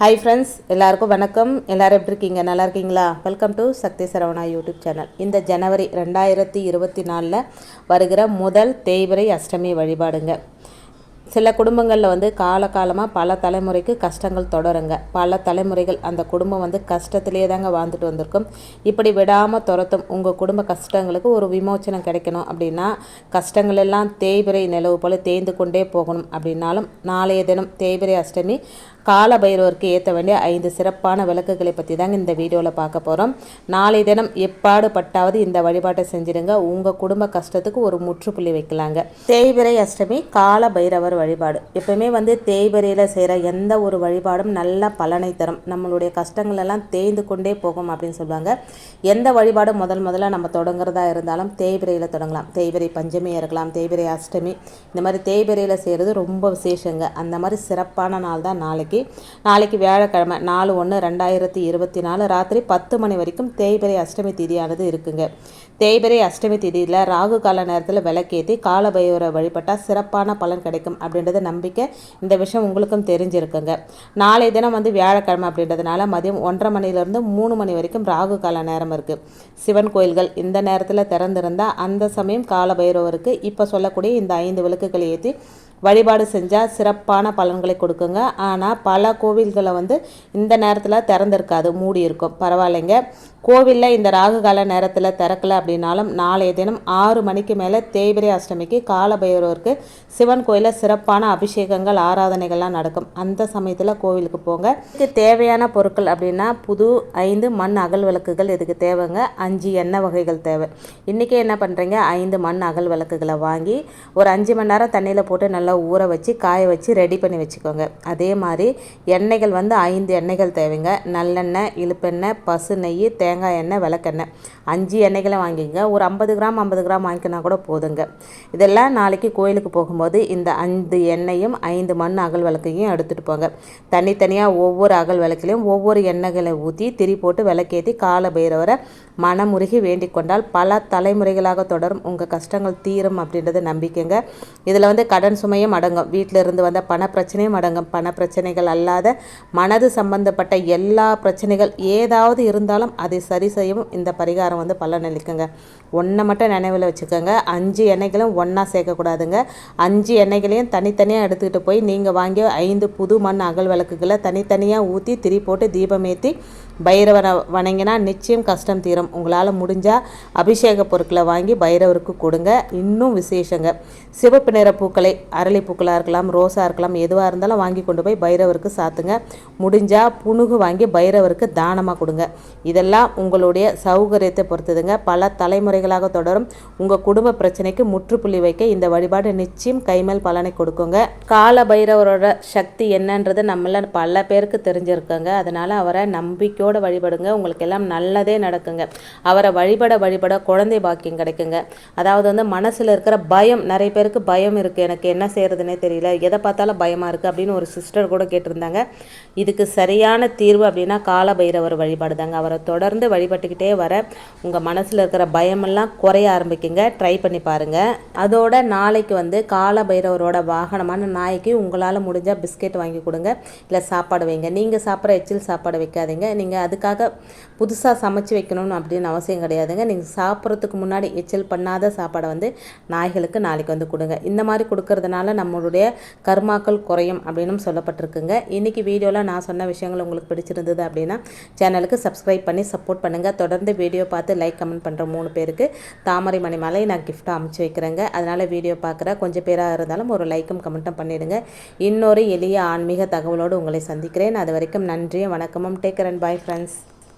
Hi friends எல்லாருக்கும் வணக்கம். எல்லாரும் எப்படி இருக்கீங்க? நல்லா இருக்கீங்களா? Welcome to Sakthi Saravana YouTube channel. இந்த ஜனவரி ரெண்டாயிரத்தி இருபத்தி நாலில் வருகிற முதல் தேய்பிரை அஷ்டமி வழிபாடுங்க. சில குடும்பங்களில் வந்து காலகாலமாக பல தலைமுறைக்கு கஷ்டங்கள் தொடருங்க. பல தலைமுறைகள் அந்த குடும்பம் வந்து கஷ்டத்திலே தாங்க வாழ்ந்துட்டு வந்திருக்கும். இப்படி விடாமல் துரத்தும் உங்கள் குடும்ப கஷ்டங்களுக்கு ஒரு விமோச்சனம் கிடைக்கணும் அப்படின்னா கஷ்டங்கள் எல்லாம் தேய்பிரை நிலவு போல் தேய்ந்து கொண்டே போகணும் அப்படின்னாலும் நாளைய தினம் தேய்பிரை அஷ்டமி கால பைரவருக்கு ஏற்ற வேண்டிய ஐந்து சிறப்பான விளக்குகளை பற்றி தாங்க இந்த வீடியோவில் பார்க்க போகிறோம் நாளை தினம் எப்பாடு பட்டாவது இந்த வழிபாட்டை செஞ்சுடுங்க. உங்கள் குடும்ப கஷ்டத்துக்கு ஒரு முற்றுப்புள்ளி வைக்கலாங்க. தேய்பிரை அஷ்டமி கால பைரவர் வழிபாடு. எப்பவுமே வந்து தேய்பிரையில் செய்கிற எந்த ஒரு வழிபாடும் நல்ல பலனை தரும். நம்மளுடைய கஷ்டங்கள் எல்லாம் தேய்ந்து கொண்டே போகும் அப்படின்னு சொல்லுவாங்க. எந்த வழிபாடும் முதல் முதல்ல நம்ம தொடங்குறதா இருந்தாலும் தேய்பிரையில் தொடங்கலாம். தேய்பிரை பஞ்சமி இருக்கலாம் தேய்பிரை அஷ்டமி. இந்த மாதிரி தேய்பிரையில் செய்கிறது ரொம்ப விசேஷங்க. அந்த மாதிரி சிறப்பான நாள் தான் நாளைக்கு. நாளைக்கு வியாழக்கிழமை நாலு ஒன்று ரெண்டாயிரத்தி இருபத்தி நாலு ராத்திரி பத்து மணி வரைக்கும் தேய்பிரை அஷ்டமி திதியானது இருக்குங்க. தேய்பிரை அஷ்டமி திதியில் ராகு கால நேரத்தில் விளக்கேற்றி காலபைரவரை வழிபட்டால் சிறப்பான பலன் கிடைக்கும் அப்படின்றது நம்பிக்கை. இந்த விஷயம் உங்களுக்கும் தெரிஞ்சிருக்குங்க. நாளை தினம் வந்து வியாழக்கிழமை அப்படின்றதுனால மதியம் ஒன்றரை மணிலேருந்து மூணு மணி வரைக்கும் ராகு கால நேரம் இருக்குது சிவன் கோயில்கள் இந்த நேரத்தில் திறந்திருந்தால் அந்த சமயம் காலபைரவருக்கு இப்போ சொல்லக்கூடிய இந்த ஐந்து விளக்குகளை ஏற்றி வழிபாடு செஞ்சால் சிறப்பான பலன்களை கொடுக்குங்க. ஆனால் பல கோவில்களை வந்து இந்த நேரத்தில் திறந்திருக்காது மூடி இருக்கும் பரவாயில்லைங்க. கோவிலில் இந்த ராகுகால நேரத்தில் திறக்கல அப்படின்னாலும் நாளைய தினம் ஆறு மணிக்கு மேலே தேய்பிரை அஷ்டமிக்கு காலபைரவருக்கு சிவன் கோயிலில் சிறப்பான அபிஷேகங்கள் ஆராதனைகள்லாம் நடக்கும். அந்த சமயத்தில் கோவிலுக்கு போங்க. இதுக்கு தேவையான பொருட்கள் அப்படின்னா புது ஐந்து மண் அகல் விளக்குகள் இதுக்கு தேவைங்க. அஞ்சு எண்ணெய் வகைகள் தேவை. இன்றைக்கி என்ன பண்ணுறீங்க ஐந்து மண் அகல் விளக்குகளை வாங்கி ஒரு அஞ்சு மணி நேரம் தண்ணியில் போட்டு நல்லா ஊற வச்சு காய வச்சு ரெடி பண்ணி வச்சுக்கோங்க. அதே மாதிரி எண்ணெய்கள் வந்து ஐந்து எண்ணெய்கள் தேவைங்க. நல்லெண்ணெய் இழுப்பெண்ணெய் பசு நெய் தேங்காய் எண்ணெய் விளக்கெண்ணெய். அஞ்சு எண்ணெய்களை வாங்கிங்க ஒரு ஐம்பது கிராம் ஐம்பது கிராம் வாங்கினா கூட போதுங்க. இதெல்லாம் நாளைக்கு கோயிலுக்கு போகும்போது இந்த ஐந்து எண்ணெயும் ஐந்து மண் அகல் விளக்கையும் எடுத்துகிட்டு போங்க. தனித்தனியாக ஒவ்வொரு அகல் விளக்கிலையும் ஒவ்வொரு எண்ணெய்களை ஊற்றி திரி போட்டு விளக்கேற்றி கால பைரவரை மனமுருகி வேண்டிக் கொண்டால் பல தலைமுறைகளாக தொடரும். உங்கள் கஷ்டங்கள் தீரும் அப்படின்றது நம்பிக்கைங்க. இதில் வந்து கடன் சுமையும் அடங்கும். வீட்டில் இருந்து வந்த பண பிரச்சனையும் அடங்கும். பண பிரச்சனைகள் அல்லாத மனது சம்பந்தப்பட்ட எல்லா பிரச்சனைகள் ஏதாவது இருந்தாலும் அதை சரி செய்யவும் இந்த பரிகாரம் வந்து பலனளிக்குங்க ஒன்றை மட்டும் நினைவில் வச்சுக்கோங்க. அஞ்சு எண்ணெய்களும் ஒன்றா சேர்க்கக்கூடாதுங்க. அஞ்சு எண்ணெய்களையும் தனித்தனியாக எடுத்துக்கிட்டு போய் நீங்கள் வாங்கிய ஐந்து புது மண் அகல் விளக்குகளை தனித்தனியாக ஊற்றி திரி போட்டு தீபமேற்றி பைரவனை வணங்கினா நிச்சயம் கஷ்டம் தீரும். உங்களால் முடிஞ்சால் அபிஷேக பொருட்களை வாங்கி பைரவருக்கு கொடுங்க. இன்னும் விசேஷங்க. சிவப்பு நிற பூக்களை அரளி பூக்களாக இருக்கலாம் ரோஸாக இருக்கலாம் எதுவாக இருந்தாலும் வாங்கி கொண்டு போய் பைரவருக்கு சாத்துங்க. முடிஞ்சால் புணுகு வாங்கி பைரவருக்கு தானமாக கொடுங்க. இதெல்லாம் உங்களுடைய சௌகரியத்தை பொறுத்ததுங்க. பல தலைமுறைகளாக தொடரும். உங்கள் குடும்ப பிரச்சனைக்கு முற்றுப்புள்ளி வைக்க இந்த வழிபாடு நிச்சயம் கைமேல் பலனை கொடுக்குங்க. கால பைரவரோட சக்தி என்னன்றது நம்மள பல பேருக்கு தெரிஞ்சிருக்குங்க. அதனால் அவரை நம்பிக்கையோடு வழிபடுங்க. உங்களுக்கு எல்லாம் நல்லதே நடக்குங்க. அவரை வழிபட வழிபட குழந்தை பாக்கியம் கிடைக்குங்க. அதாவது வந்து மனசில் இருக்கிற பயம் நிறைய பேருக்கு பயம் இருக்குது எனக்கு என்ன செய்கிறதுனே தெரியல. எதை பார்த்தாலும் பயமாக இருக்குது அப்படின்னு ஒரு சிஸ்டர் கூட கேட்டிருந்தாங்க. இதுக்கு சரியான தீர்வு அப்படின்னா கால பைரவர் வழிபாடு தாங்க அவரை தொடர்ந்து வழிபட்டுக்கிட்டே வர உங்கள் மனசில் இருக்கிற பயமெல்லாம் குறைய ஆரம்பிக்குங்க. ட்ரை பண்ணி பாருங்கள் அதோட நாளைக்கு வந்து கால பைரவரோட வாகனமான நாய்க்கு உங்களால் முடிஞ்சால் பிஸ்கெட் வாங்கி கொடுங்க. இல்லை சாப்பாடு வைங்க. நீங்கள் சாப்பிட்ற எச்சில் சாப்பாடு வைக்காதீங்க. நீங்கள் அதுக்காக புதுசாக சமைச்சு வைக்கணும்னு அப்படின்னு அவசியம் கிடையாதுங்க. நீங்கள் சாப்பிட்றதுக்கு முன்னாடி எச்சில் பண்ணாத சாப்பாடை வந்து நாய்களுக்கு நாளைக்கு வந்து கொடுங்க. இந்த மாதிரி கொடுக்கறதுனால நம்மளுடைய கர்மாக்கள் குறையும் அப்படின்னும் சொல்லப்பட்டிருக்குங்க. இன்றைக்கி வீடியோவில் நான் சொன்ன விஷயங்கள் உங்களுக்கு பிடிச்சிருந்தது அப்படின்னா சேனலுக்கு சப்ஸ்கிரைப் பண்ணி சப்போர்ட் சப்போர்ட் பண்ணுங்கள் தொடர்ந்து வீடியோ பார்த்து லைக் கமெண்ட் பண்ணுற மூணு பேருக்கு தாமரை மணி மாலை நான் கிஃப்ட்டாக அமுச்சு வைக்கிறேங்க. அதனால் வீடியோ பார்க்குற கொஞ்சம் பேராக இருந்தாலும் ஒரு லைக்கும் கமெண்ட்டும் பண்ணிவிடுங்க இன்னொரு எளிய ஆன்மீக தகவலோடு உங்களை சந்திக்கிறேன். அது வரைக்கும் நன்றியும் வணக்கமும். Take and bye friends